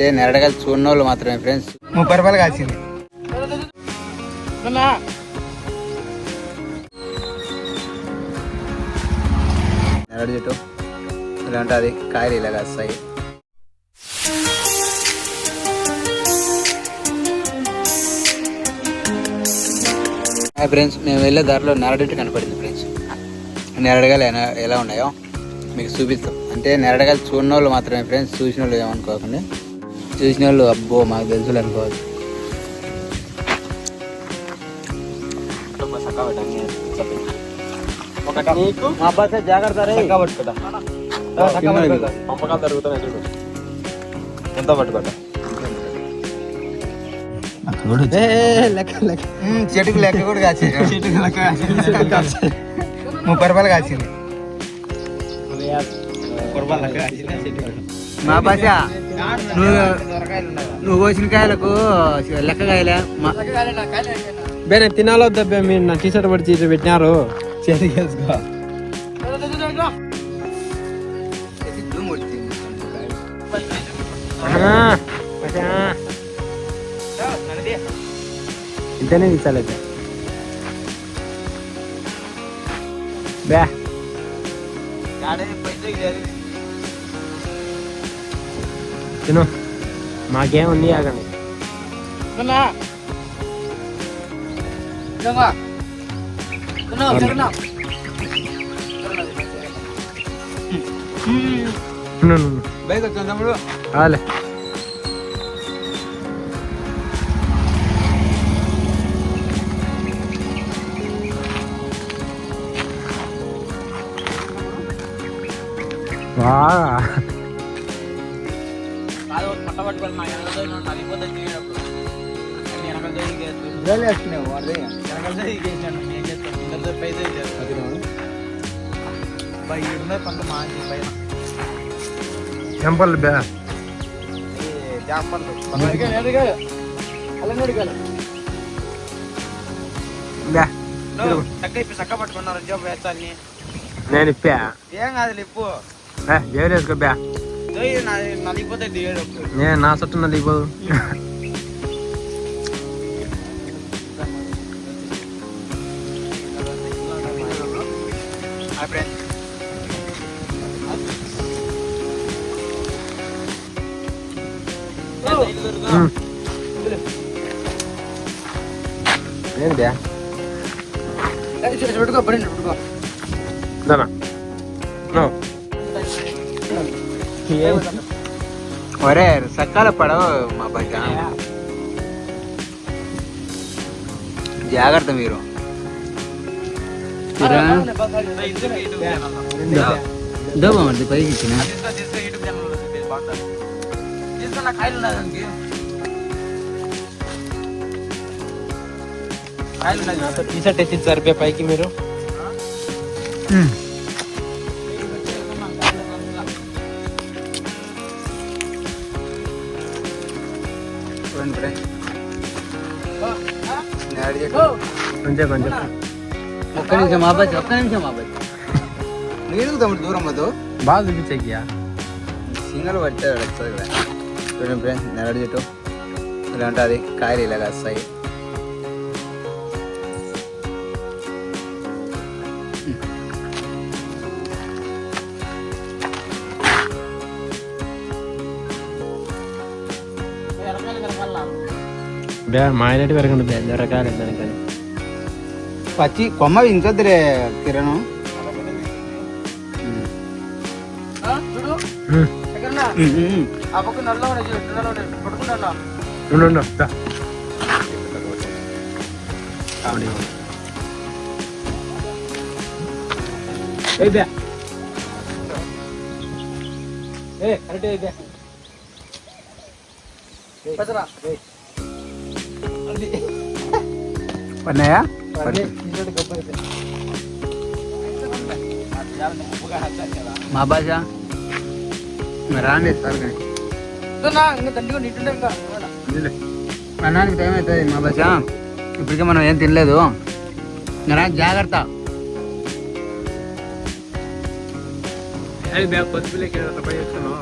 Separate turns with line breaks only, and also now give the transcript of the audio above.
అంటే నెరడగలు చూడని వాళ్ళు మాత్రమే ఫ్రెండ్స్
ముప్పై రూపాయలు కాసింది
నెరడు చెట్టు. ఇలా ఉంటుంది కాయలు ఇలా కాస్తాయి ఫ్రెండ్స్ మేము వెళ్ళే దారిలో నెరడెట్టు కనపడింది ఫ్రెండ్స్ నెరడగాలు ఎలా ఎలా ఉన్నాయో మీకు చూపిస్తాం. అంటే నెరడగాలు చూడని వాళ్ళు మాత్రమే ఫ్రెండ్స్ చూసిన వాళ్ళు ఏమనుకోకండి. చూసిన వాళ్ళు అబ్బో మాకు తెలుసు అనుకోవాలి.
జాగ్రత్త
పంపకాలు జరుగుతున్నాయి చూడు. ఎంత పట్టుకోట?
చెట్టుకు లెక్క కూడా కాసింది. ముప్పై రూపాయలు కాసింది. మా భాష నువ్వు నువ్వు కోసిన కాయలకు లెక్క కాయలే మా
బేనే తినాలో దబ్బే మీరు నా టీ షర్ట్ పడి పెట్టినారు.
చేతి చేసుకో
ఇంతనే తీసాలైతే బే. తిను. మాకేం ఉంది ఆగండి.
బైక్ వచ్చింది తమ్ముడు. జాబ్ వేస్తాన్ని
నేను ఇప్పా.
ఏం కాదు లిప్పు
ఏ జైలు వేసుకో బే
నలిగిపోతే దిగడు
నేను నా చుట్టూ నలిగిపోదు ఏంటి బే
పెట్టుకో పడి పెట్టుకో
దానా నో
ఒరే సకాల పడవ మా భాష జాగ్రత్త మీరు. దోమండి పైకి ఇచ్చిన.
టీ షర్ట్ వేసి సరిపోయే పైకి మీరు. కొంచెం కొంచెం.
ఒక్క నిమిషం బాధ్యత ఒక్క నిమిషం బాధ్యత నీళ్ళు తమ్ముడు దూరం వద్దు
బాగా చూపించేకియా
సింగల్ పడితే వస్తుంది కదా. చూడండి ఫ్రెండ్స్ నెరడు చెట్టు. ఇలా ఉంటుంది కాయలు ఇలా కాస్తాయి
బే మా ఆయన పెరగండి బే దొరకాలి దానికని
పచ్చి కొమ్మ ఇంకొద్దురే కిరణం
ఆ పక్క నల్ల
పన్నాయా మా భాష మరి రాండి సార్ అన్నానికి టైం అవుతుంది మా భాష ఇప్పటికే మనం ఏం తినలేదు. ఇంకా జాగ్రత్త.
అది బే కొద్దిపిల్లకి పై చేస్తున్నావు